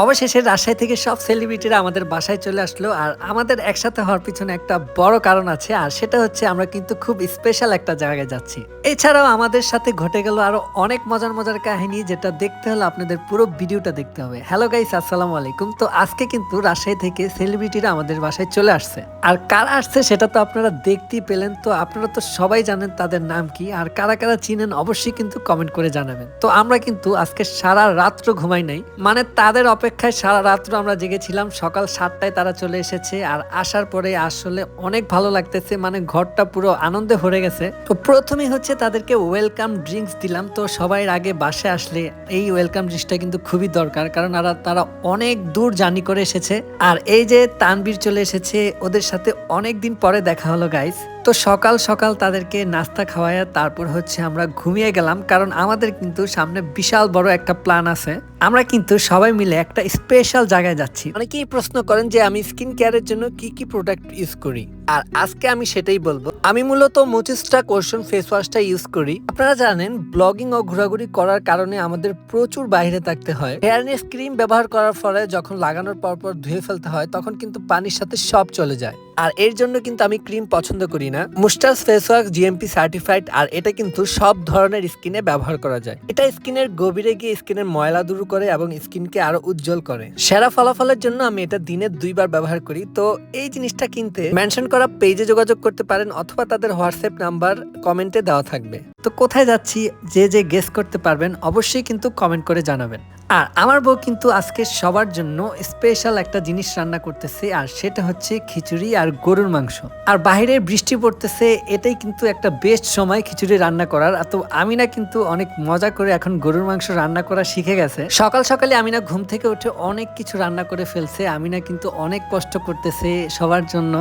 অবশেষে রাজশাহী থেকে সব সেলিব্রিটিরা আমাদের বাসায় চলে আসলো আর আমাদের একসাথে হওয়ার পিছনে একটা বড় কারণ আছে আর সেটা হচ্ছে আমরা কিন্তু খুব স্পেশাল একটা জায়গায় যাচ্ছি। এছাড়াও আমাদের সাথে ঘটে গেল আরও অনেক মজার মজার কাহিনী যেটা দেখতে হলে আপনাদের পুরো ভিডিওটা দেখতে হবে। হ্যালো গাইস আসসালামু আলাইকুম। তো আজকে কিন্তু রাজশাহী থেকে সেলিব্রিটিরা আমাদের বাসায় চলে আসছে। আর কারা আসছে সেটা তো আপনারা দেখতেই পেলেন। তো আপনারা তো সবাই জানেন তাদের নাম কি আর কারা কারা চিনেন অবশ্যই কিন্তু কমেন্ট করে জানাবেন। তো আমরা কিন্তু আজকে সারা রাত্র ঘুমাই নাই। মানে তাদের অপেক্ষায় সারা রাত্র আমরা জেগেছিলাম। সকাল সাতটায় তারা চলে এসেছে আর আসার পরে আসলে অনেক ভালো লাগতেছে মানে ঘরটা পুরো আনন্দে ভরে গেছে। তো প্রথমে হচ্ছে তাদেরকে ওয়েলকাম ড্রিঙ্কস দিলাম। তো সবাই আগে বাসে আসলে এই ওয়েলকাম ড্রিঙ্কসটা কিন্তু খুবই দরকার, কারণ তারা তারা অনেক দূর জার্নি করে এসেছে। আর এই যে তানবীর চলে এসেছে, ওদের সাথে অনেক দিন পরে দেখা হলো গাইস তো সকাল সকাল তাদেরকে নাস্তা খাওয়ায় তারপর হচ্ছে আমরা ঘুমিয়ে গেলাম, কারণ আমাদের কিন্তু সামনে বিশাল বড় একটা প্ল্যান আছে। আমরা কিন্তু সবাই মিলে একটা স্পেশাল জায়গায় যাচ্ছি। অনেকেই প্রশ্ন করেন যে আমি স্কিন কেয়ারের জন্য কি কি প্রোডাক্ট ইউজ করি? আর আজকে আমি সেটাই বলব। আমি মূলত মোচিস্টা কোশন ফেস ওয়াশটা ইউজ করি। আপনারা জানেন ব্লগিং ও ঘোরাঘুরি করার কারণে আমাদের প্রচুর বাইরে থাকতে হয়। ফেয়ারনেস ক্রিম ব্যবহার করার ফলে যখন লাগানোর পর পর ধুয়ে ফেলতে হয়, তখন কিন্তু পানির সাথে সব চলে যায়। আর এর জন্য কিন্তু আমি ক্রিম পছন্দ করি না। মুস্টাস ফেস ওয়াশ জিএমপি সার্টিফাইড আর এটা কিন্তু সব ধরনের স্কিনে ব্যবহার করা যায়। এটা স্কিনের গভীরে গিয়ে স্কিনের ময়লা দূর করে এবং স্কিনকে আরও উজ্জ্বল করে। সেরা ফলাফলের জন্য আমি এটা দিনে দুইবার ব্যবহার করি। তো এই জিনিসটা কিনতে মেনশন করা পেজে যোগাযোগ করতে পারেন অথবা তাদের হোয়াটসঅ্যাপ নাম্বার কমেন্টে দেওয়া থাকবে। তো কোথায় যাচ্ছি, যে যে গেস করতে পারবেন অবশ্যই কিন্তু কমেন্ট করে জানাবেন। আর আমার বউ কিন্তু আজকে সবার জন্য স্পেশাল একটা জিনিস রান্না করতেছে, আর সেটা হচ্ছে খিচুড়ি আর গরুর মাংস। আর বাইরে বৃষ্টি পড়তেছে, এটাই কিন্তু একটা বেস্ট সময় খিচুড়ি রান্না করার। তো আমিনা কিন্তু অনেক মজা করে এখন গরুর মাংস রান্না করা শিখে গেছে। সকাল সকালে আমিনা ঘুম থেকে উঠে অনেক কিছু রান্না করে ফেলছে। আমিনা কিন্তু অনেক কষ্ট করতেছে সবার জন্য।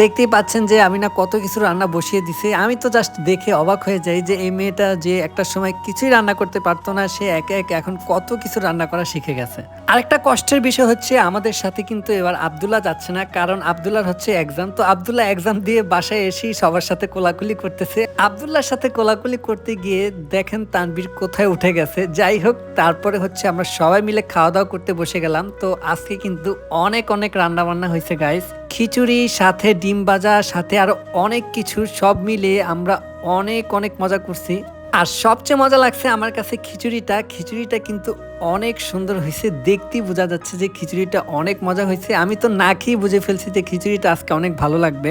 দেখতেই পাচ্ছেন যে আমি না কত কিছু রান্না বসিয়ে দিছে। আমি তো জাস্ট দেখে অবাক হয়ে যাই যে এই মেয়েটা যে একটা সময় কিছুই রান্না করতে পারতো না, সে একে একে এখন কত কিছু রান্না করা শিখে গেছে। আরেকটা কষ্টের বিষয় হচ্ছে আমাদের সাথে কিন্তু এবার আবদুল্লাহ যাচ্ছে না, কারণ আবদুল্লাহর হচ্ছে এক্সাম তো আবদুল্লাহ এক্সাম দিয়ে বাসায় এসেই সবার সাথে কোলাকুলি করতেছে। আবদুল্লাহর সাথে কোলাকুলি করতে গিয়ে দেখেন তানবীর কোথায় উঠে গেছে। যাই হোক, তারপরে হচ্ছে আমরা সবাই মিলে খাওয়া দাওয়া করতে বসে গেলাম। তো আজকে কিন্তু অনেক অনেক রান্না বান্না হয়েছে গাইস খিচুড়ি, সাথে ডিম ভাজা, সাথে আরও অনেক কিছু, সব মিলিয়ে আমরা অনেক অনেক মজা করছি। আর সবচেয়ে মজা লাগছে আমার কাছে খিচুড়িটা। খিচুড়িটা কিন্তু অনেক সুন্দর হয়েছে। দেখতেই বোঝা যাচ্ছে যে খিচুড়িটা অনেক মজা হয়েছে। আমি তো না খেয়ে বুঝে ফেলছি যে খিচুড়িটা আজকে অনেক ভালো লাগবে।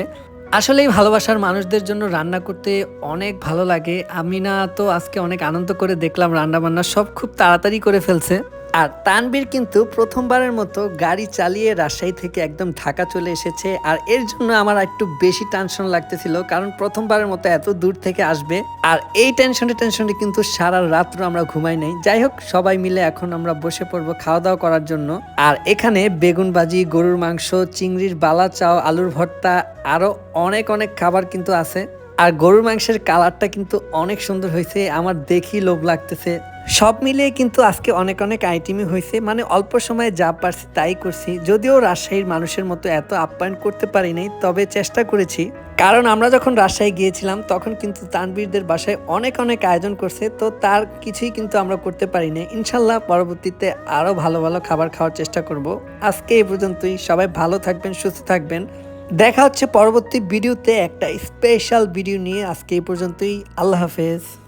আসলেই ভালোবাসার মানুষদের জন্য রান্না করতে অনেক ভালো লাগে। আমি না তো আজকে অনেক আনন্দ করে দেখলাম রান্না বান্না সব খুব তাড়াতাড়ি করে ফেলছে। আর তানবীর কিন্তু প্রথমবারের মতো গাড়ি চালিয়ে রাজশাহী থেকে একদম ঢাকা চলে এসেছে। আর এর জন্য আমার একটু বেশি টেনশন লাগতেছিল, কারণ প্রথমবারের মতো এত দূর থেকে আসবে। আর এই টেনশনে টেনশনে কিন্তু সারা রাত্র আমরা ঘুমাই নাই। যাই হোক, সবাই মিলে এখন আমরা বসে পড়ব খাওয়া দাওয়া করার জন্য। আর এখানে বেগুন ভাজি, গরুর মাংস, চিংড়ির বালা চাও, আলুর ভর্তা, আরও অনেক অনেক খাবার কিন্তু আছে। আর গরুর মাংসের কালারটা কিন্তু অনেক সুন্দর হয়েছে, আমার দেখি লোভ লাগতেছে। সব মিলিয়ে কিন্তু আজকে অনেক অনেক আইটেমই হয়েছে মানে অল্প সময়ে যা পারছি তাই করছি। যদিও রাজশাহীর মানুষের মতো এত আপ্যায়ন করতে পারি নাই, তবে চেষ্টা করেছি। কারণ আমরা যখন রাজশাহী গিয়েছিলাম, তখন কিন্তু তানবীরদের বাসায় অনেক অনেক আয়োজন করছে, তো তার কিছুই কিন্তু আমরা করতে পারি না ইনশাল্লাহ পরবর্তীতে আরও ভালো ভালো খাবার খাওয়ার চেষ্টা করব। আজকে এই পর্যন্তই, সবাই ভালো থাকবেন, সুস্থ থাকবেন। দেখা হচ্ছে পরবর্তী ভিডিওতে একটা স্পেশাল ভিডিও নিয়ে। আজকে এই পর্যন্তই। আল্লাহ হাফেজ।